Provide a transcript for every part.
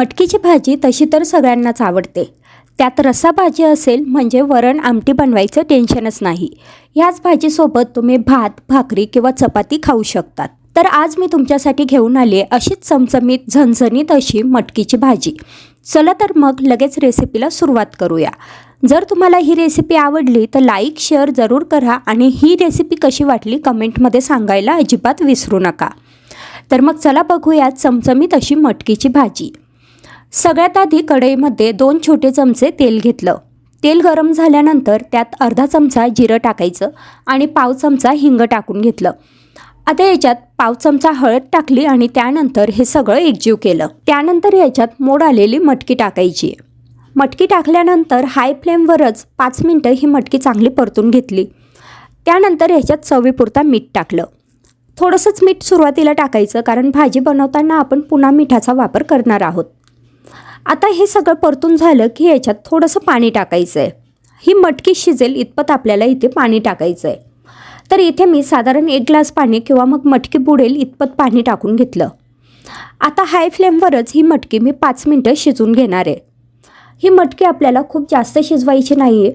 मटकीची भाजी तशी तर सगळ्यांनाच आवडते. त्यात रस्सा भाजी असेल म्हणजे वरण आमटी बनवायचं टेन्शनच नाही. ह्याच भाजीसोबत तुम्ही भात भाकरी किंवा चपाती खाऊ शकतात. तर आज मी तुमच्यासाठी घेऊन आले अशीच चमचमीत झणझणीत अशी मटकीची भाजी. चला तर मग लगेच रेसिपीला सुरुवात करूया. जर तुम्हाला ही रेसिपी आवडली तर लाईक शेअर जरूर करा आणि ही रेसिपी कशी वाटली कमेंटमध्ये सांगायला अजिबात विसरू नका. तर मग चला बघूया चमचमीत अशी मटकीची भाजी. सगळ्यात आधी कढईमध्ये दोन छोटे चमचे तेल घेतलं. तेल गरम झाल्यानंतर त्यात अर्धा चमचा जिरं टाकायचं आणि पाव चमचा हिंग टाकून घेतलं. आता याच्यात पाव चमचा हळद टाकली आणि त्यानंतर हे सगळं एकजीव केलं. त्यानंतर याच्यात मोड आलेली मटकी टाकायची. मटकी टाकल्यानंतर हाय फ्लेमवरच पाच मिनटं ही मटकी चांगली परतून घेतली. त्यानंतर ह्याच्यात चवीपुरता मीठ टाकलं. थोडंसंच मीठ सुरुवातीला टाकायचं कारण भाजी बनवताना आपण पुन्हा मिठाचा वापर करणार आहोत. आता हे सगळं परतून झालं की याच्यात थोडंसं पाणी टाकायचं आहे ही मटकी शिजेल इतपत आपल्याला इथे पाणी टाकायचं आहे तर इथे मी साधारण एक ग्लास पाणी किंवा मग मटकी बुडेल इतपत पाणी टाकून घेतलं. आता हाय फ्लेमवरच ही मटकी मी पाच मिनटं शिजून घेणार आहे. ही मटकी आपल्याला खूप जास्त शिजवायची नाही आहे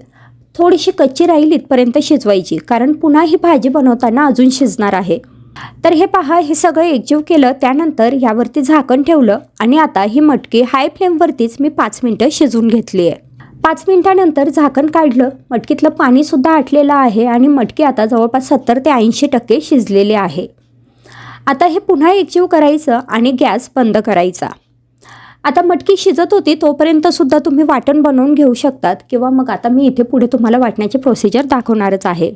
थोडीशी कच्ची राहील इथपर्यंत शिजवायची. कारण पुन्हा ही भाजी बनवताना अजून शिजणार आहे. तर हे पहा हे सगळं एकजीव केलं त्यानंतर यावरती झाकण ठेवलं आणि आता ही मटकी हाय फ्लेमवरतीच मी पाच मिनटं शिजवून घेतली आहे. पाच मिनटानंतर झाकण काढलं मटकीतलं पाणीसुद्धा आटलेलं आहे आणि मटकी आता जवळपास सत्तर ते ऐंशी टक्के शिजलेली आहे. आता हे पुन्हा एकजीव करायचं आणि गॅस बंद करायचा. आता मटकी शिजत होती तोपर्यंत सुद्धा तुम्ही वाटण बनवून घेऊ शकतात किंवा मग आता मी इथे पुढे तुम्हाला वाटण्याची प्रोसिजर दाखवणारच आहे.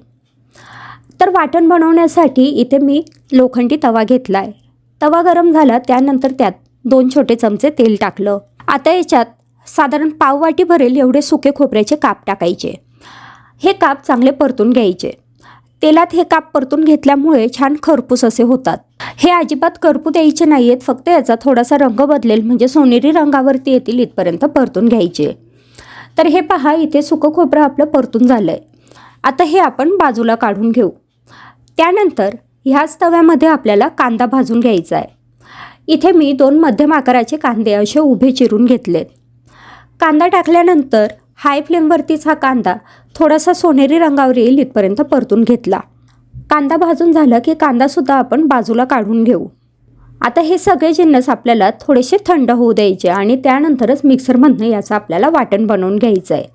तर वाटण बनवण्यासाठी इथे मी लोखंडी तवा घेतला आहे तवा गरम झाला त्यानंतर त्यात दोन छोटे चमचे तेल टाकलं. आता याच्यात साधारण पाववाटी भरेल एवढे सुके खोबऱ्याचे काप टाकायचे. हे काप चांगले परतून घ्यायचे. तेलात हे काप परतून घेतल्यामुळे छान खरपूस असे होतात. हे अजिबात करपू द्यायचे नाही आहेत फक्त याचा थोडासा रंग बदलेल म्हणजे सोनेरी रंगावरती येतील इथपर्यंत परतून घ्यायचे. तर हे पहा इथे सुकं खोबरं आपलं परतून झालं आहे आता हे आपण बाजूला काढून घेऊ. त्यानंतर ह्याच तव्यामध्ये आपल्याला कांदा भाजून घ्यायचा आहे. इथे मी दोन मध्यम आकाराचे कांदे असे उभे चिरून घेतलेत. कांदा टाकल्यानंतर हाय फ्लेमवरतीच हा कांदा थोडासा सोनेरी रंगावर येईल इथपर्यंत परतून घेतला. कांदा भाजून झाला की कांदासुद्धा आपण बाजूला काढून घेऊ. आता हे सगळे जिन्नस आपल्याला थोडेसे थंड होऊ द्यायचे आणि त्यानंतरच मिक्सरमधनं याचं आपल्याला वाटण बनवून घ्यायचं आहे.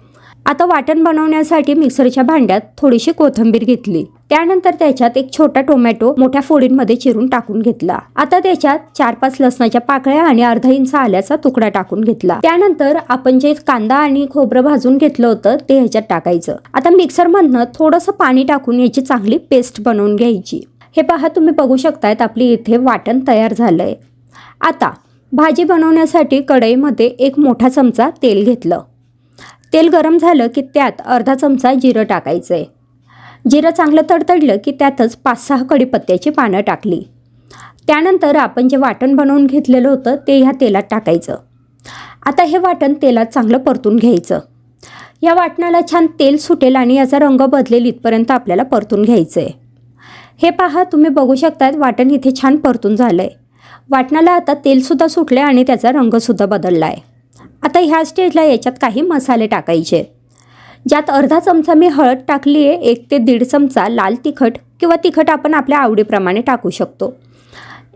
आता वाटण बनवण्यासाठी मिक्सरच्या भांड्यात थोडीशी कोथिंबीर घेतली. त्यानंतर त्याच्यात एक छोटा टोमॅटो मोठ्या फोडींमध्ये चिरून टाकून घेतला. आता त्याच्यात चार पाच लसणाच्या पाकळ्या आणि अर्धा इंच आल्याचा तुकडा टाकून घेतला. त्यानंतर आपण जे कांदा आणि खोबरं भाजून घेतलं होतं ते ह्याच्यात टाकायचं. आता मिक्सरमधनं थोडंसं पाणी टाकून याची चांगली पेस्ट बनवून घ्यायची. हे पहा तुम्ही बघू शकतायत आपली इथे वाटण तयार झालंय. आता भाजी बनवण्यासाठी कढईमध्ये एक मोठा चमचा तेल घेतलं. तेल गरम झालं की त्यात अर्धा चमचा जिरं टाकायचं आहे जिरं चांगलं तडतडलं की त्यातच पाच सहा कडीपत्त्याची पानं टाकली. त्यानंतर आपण जे वाटण बनवून घेतलेलं होतं ते ह्या तेलात टाकायचं. आता हे वाटण तेलात चांगलं परतून घ्यायचं. या वाटणाला छान तेल सुटेल आणि याचा रंग बदलेल इथपर्यंत आपल्याला परतून घ्यायचं आहे हे पहा तुम्ही बघू शकतात वाटण इथे छान परतून झालं आहे वाटणाला आता तेलसुद्धा सुटलं आहे आणि त्याचा रंगसुद्धा बदलला आहे आता ह्या स्टेजला याच्यात काही मसाले टाकायचे. ज्यात अर्धा चमचा मी हळद टाकली आहे एक ते दीड चमचा लाल तिखट किंवा तिखट आपण आपल्या आवडीप्रमाणे टाकू शकतो.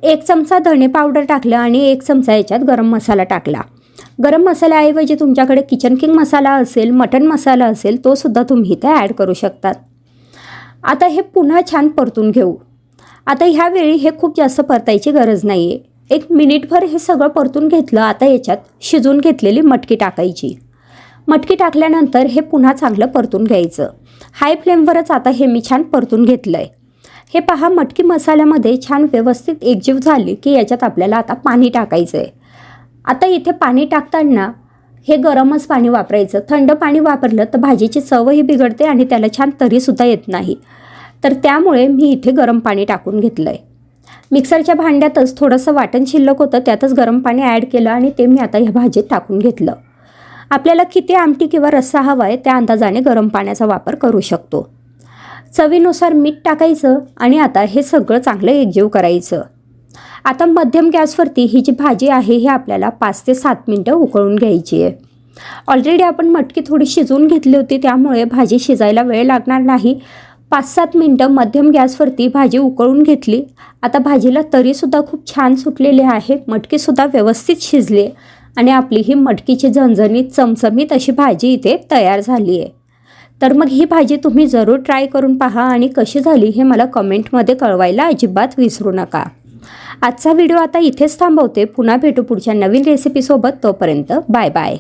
एक चमचा धणे पावडर टाकलं आणि एक चमचा याच्यात गरम मसाला टाकला. गरम मसाल्याऐवजी तुमच्याकडे किचन किंग मसाला असेल मटन मसाला असेल तो सुद्धा तुम्ही इथे ॲड करू शकतात. आता हे पुन्हा छान परतून घेऊ. आता ह्यावेळी हे खूप जास्त परतायची गरज नाही आहे एक मिनिटभर हे सगळं परतून घेतलं आता याच्यात शिजून घेतलेली मटकी टाकायची. मटकी टाकल्यानंतर हे पुन्हा चांगलं परतून घ्यायचं. हाय फ्लेमवरच आता हे मी छान परतून घेतलं आहे हे पहा मटकी मसाल्यामध्ये छान व्यवस्थित एकजीव झाली की याच्यात आपल्याला आता पाणी टाकायचं आहे आता इथे पाणी टाकताना हे गरमच पाणी वापरायचं. थंड पाणी वापरलं तर भाजीची चवही बिघडते आणि त्याला छान तरीसुद्धा येत नाही. तर त्यामुळे मी इथे गरम पाणी टाकून घेतलं आहे मिक्सरच्या भांड्यातच थोडंसं वाटण शिल्लक होतं त्यातच गरम पाणी ॲड केलं आणि ते मी आता ह्या भाजीत टाकून घेतलं. आपल्याला किती आमटी किंवा रस्सा हवा आहे त्या अंदाजाने गरम पाण्याचा वापर करू शकतो. चवीनुसार मीठ टाकायचं आणि आता हे सगळं चांगलं एकजीव करायचं. आता मध्यम गॅसवरती ही जी भाजी आहे ही आपल्याला पाच ते सात मिनटं उकळून घ्यायची आहे. ऑलरेडी आपण मटकी थोडी शिजवून घेतली होती त्यामुळे भाजी शिजायला वेळ लागणार नाही. पाच सात मिनटं मध्यम गॅसवरती भाजी उकळून घेतली. आता भाजीला तरीसुद्धा खूप छान सुटलेली आहे. मटकीसुद्धा व्यवस्थित शिजली. आहे आणि आपली ही मटकीची झणझणीत चमचमीत अशी भाजी इथे तयार झाली आहे तर मग ही भाजी तुम्ही जरूर ट्राय करून पहा आणि कशी झाली हे मला कमेंटमध्ये कळवायला अजिबात विसरू नका. आजचा व्हिडिओ आता इथेच थांबवते. पुन्हा भेटू पुढच्या नवीन रेसिपीसोबत तोपर्यंत बाय बाय.